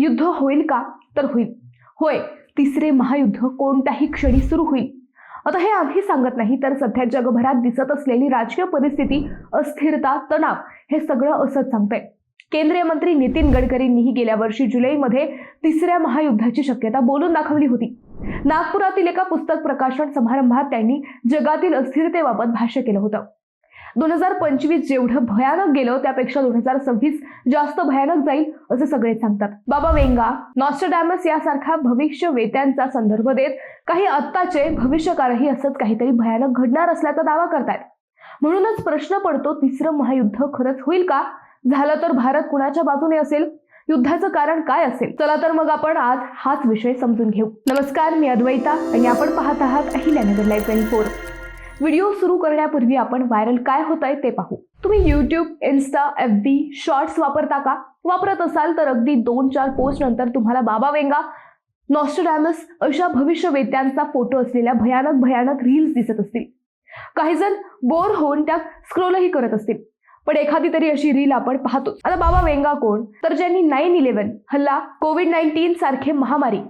युद्ध होईल का? तर होईल. होय तिसरे महायुद्ध कोणत्याही क्षणी सुरू होईल. आता हे आम्ही सांगत नाही तर सध्या जगभरात दिसत असलेली राजकीय परिस्थिती अस्थिरता तणाव हे सगळं असंच सांगतंय. केंद्रीय मंत्री नितीन गडकरींनीही गेल्या वर्षी जुलैमध्ये तिसऱ्या महायुद्धाची शक्यता बोलून दाखवली होती. नागपुरातील एका पुस्तक प्रकाशन समारंभात त्यांनी जगातील अस्थिरतेबाबत भाष्य केलं होतं. दोन हजार पंचवीस जेवढं भयानक गेलं त्यापेक्षा दोन हजार सव्वीस जास्त भयानक जाईल असं सगळे सांगतात. बाबा वेंगा नॉस्टरडॅमस यासारख्या भविष्य वेत्यांचा संदर्भ देत काही आत्ताचे भविष्यकारही असंच काहीतरी भयानक घडणार असल्याचा दावा करतायत. म्हणूनच प्रश्न पडतो तिसरं महायुद्ध खरंच होईल का? झालं तर भारत कुणाच्या बाजूने असेल? युद्धाचं कारण काय असेल? चला तर मग आपण आज हाच विषय समजून घेऊ. नमस्कार मी अद्वैता आणि आपण पाहत आहात Ahilyanagar life twenty four video सुरू करण्यापूर्वी आपण व्हायरल काय होत आहे ते पाहू. तुम्ही YouTube insta F B shorts वापरता का? वापरत असाल तर अगदी दोन चार पोस्ट नंतर तुम्हाला बाबा वेंगा नॉस्टोडॅमस अशा भविष्यवेत्यांचा फोटो असलेल्या भयानक भयानक रील्स दिसत असतील. काही जण बोर होऊन त्या स्क्रोलही करत असतील. पण एखादी तरी अशी रील आपण पाहतो. आता बाबा वेंगा कोण? तर ज्यांनी नाईन इलेव्हन हल्ला कोविड नाईन्टीन सारखे महामारी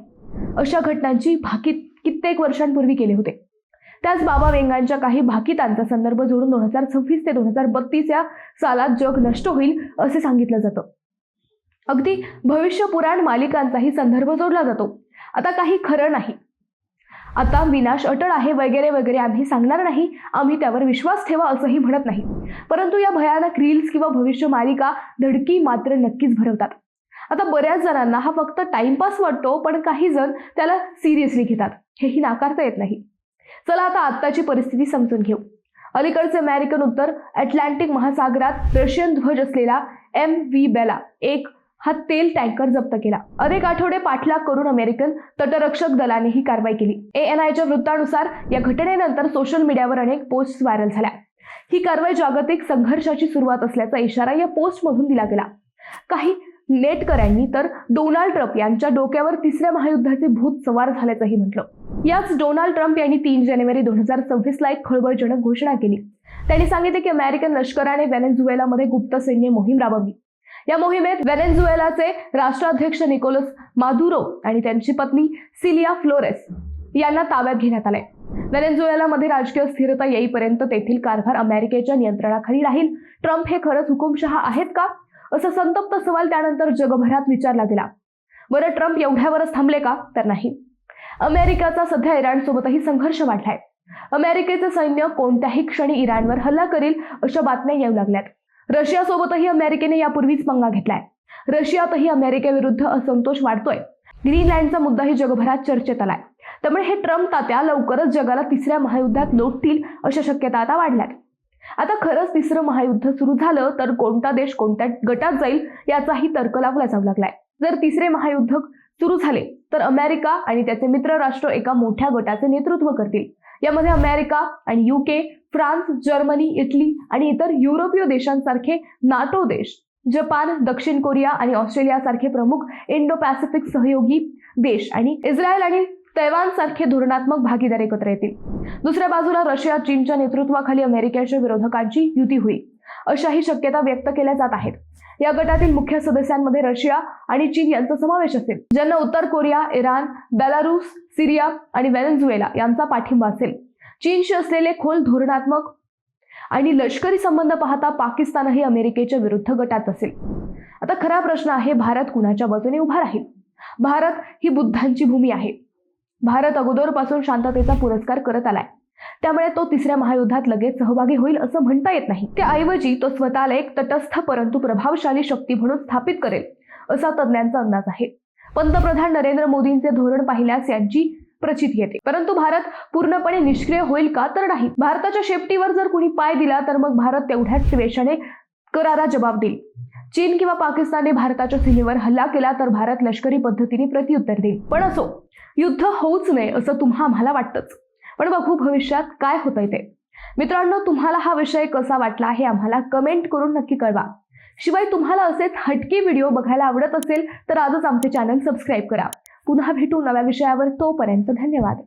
अशा घटनांची भाकीत कित्येक वर्षांपूर्वी केले होते. त्याच बाबा वेंगांच्या काही भाकितांचा संदर्भ जोडून दोन हजार सव्वीस ते दोन हजार बत्तीस या सालात जग नष्ट होईल असे सांगितलं जातं. अगदी भविष्य पुराण मालिकांचाही संदर्भ जोडला जातो. आता काही खरं नाही. आता विनाश अटळ आहे वगैरे वगैरे आम्ही सांगणार नाही. आम्ही त्यावर विश्वास ठेवा असंही म्हणत नाही. परंतु या भयानक रील्स किंवा भविष्य मालिका धडकी मात्र नक्कीच भरवतात. आता बऱ्याच जणांना हा फक्त टाइमपास वाटतो पण काही जण त्याला सिरियसली घेतात. हेही नाकारता येत नाही. चला आता आत्ताची परिस्थिती समजून घेऊ. अलीकडचे अमेरिकन उत्तर अटलांटिक महासागरात रशियन ध्वज असलेला एम व्ही बेला एक हा तेल टँकर जप्त केला. अनेक आठवडे पाठलाग करून अमेरिकन तटरक्षक दलाने ही कारवाई केली. ए एन आयच्या वृत्तानुसार या घटनेनंतर सोशल मीडियावर अनेक पोस्ट व्हायरल झाल्या. ही कारवाई जागतिक संघर्षाची सुरुवात असल्याचा इशारा या पोस्टमधून दिला गेला. काही नेटकऱ्यांनी तर डोनाल्ड ट्रम्प यांच्या डोक्यावर तिसऱ्या महायुद्धाचे भूत सवार झाल्याचंही म्हटलं. याच डोनाल्ड ट्रम्प यांनी तीन जानेवारी दोन हजार सव्वीसला एक खळबळजनक घोषणा केली. त्यांनी सांगितले की अमेरिकन लष्कराने व्हॅनेझुएलामध्ये गुप्त सैन्य मोहीम राबवली. या मोहिमेत व्हॅनेझुएलाचे राष्ट्राध्यक्ष निकोलस मादुरो आणि त्यांची पत्नी सिलिया फ्लोरेस यांना ताब्यात घेण्यात आलंय. व्हॅनेझुएलामध्ये राजकीय स्थिरता येईपर्यंत तेथील कारभार अमेरिकेच्या नियंत्रणाखाली राहील. ट्रम्प हे खरंच हुकुमशहा आहेत का? असा संतप्त सवाल त्यानंतर जगभरात विचारला गेला. बरं ट्रम्प एवढ्यावरच थांबले का? तर नाही. अमेरिकेचा सध्या इराणसोबतही संघर्ष वाढलाय. अमेरिकेचे सैन्य कोणत्याही क्षणी इराणवर हल्ला करील अशा बातम्या येऊ लागल्यात. रशियासोबतही अमेरिकेने यापूर्वीच पंगा घेतलाय. रशियातही अमेरिकेविरुद्ध असंतोष वाढतोय. ग्रीनलँडचा मुद्दाही जगभरात चर्चेत आलाय. त्यामुळे हे ट्रम्प तात्या लवकरच जगाला तिसऱ्या महायुद्धात लोटतील अशा शक्यता आता वाढल्यात. आता खरंच तिसरं महायुद्ध सुरू झालं तर कोणता देश कोणत्या गटात जाईल याचाही तर्क लावला जाऊ लागलाय. जर तिसरे महायुद्ध सुरू झाले तर अमेरिका आणि त्याचे मित्र राष्ट्र एका मोठ्या गटाचे नेतृत्व करतील. यामध्ये अमेरिका आणि युके फ्रान्स जर्मनी इटली आणि इतर युरोपीय देशांसारखे नाटो देश जपान दक्षिण कोरिया आणि ऑस्ट्रेलियासारखे प्रमुख इंडो पॅसिफिक सहयोगी देश आणि इस्रायल आणि तैवानसारखे धोरणात्मक भागीदार एकत्र येतील. दुसऱ्या बाजूला रशिया चीनच्या नेतृत्वाखाली अमेरिकेच्या विरोधकांची युती होईल अशाही शक्यता व्यक्त केल्या जात आहेत. या गटातील मुख्य सदस्यांमध्ये रशिया आणि चीन यांचा समावेश असेल. ज्यांना उत्तर कोरिया इराण बेलारूस सिरिया आणि वेनेझुएला यांचा पाठिंबा असेल. चीनशी असलेले खोल धोरणात्मक आणि लष्करी संबंध पाहता पाकिस्तानही अमेरिकेच्या विरुद्ध गटात असेल. आता खरा प्रश्न आहे भारत कुणाच्या बाजूने उभा राहील? भारत ही बुद्धांची भूमी आहे. भारत अगोदरपासून शांततेचा पुरस्कार करत आलाय. त्यामुळे तो तिसऱ्या महायुद्धात लगेच सहभागी होईल असं म्हणता येत नाही. त्याऐवजी तो स्वतःला एक तटस्थ परंतु प्रभावशाली शक्ती म्हणून स्थापित करेल असा तज्ज्ञांचा अंदाज आहे. पंतप्रधान नरेंद्र मोदींचे धोरण पाहिल्यास यांची प्रचित येते. परंतु भारत पूर्णपणे निष्क्रिय होईल का तर नाही. भारताच्या शेपटीवर जर कुणी पाय दिला तर मग भारत तेवढ्याच वेशाने करारा जबाब देईल. चीन किंवा पाकिस्तानने भारताच्या सीमेवर हल्ला केला तर भारत लष्करी पद्धतीने प्रत्युत्तर देईल. पण असो युद्ध होऊच नये असं तुम्हा आम्हाला वाटतंच. पण बघू भविष्यात काय होतंय ते. मित्रांनो तुम्हाला हा विषय कसा वाटला हे आम्हाला कमेंट करून नक्की कळवा. शिवाय तुम्हाला असेच हटके व्हिडिओ बघायला आवडत असेल तर आजच आमचे चॅनल सबस्क्राईब करा. पुन्हा भेटू नव्या विषयावर तोपर्यंत धन्यवाद.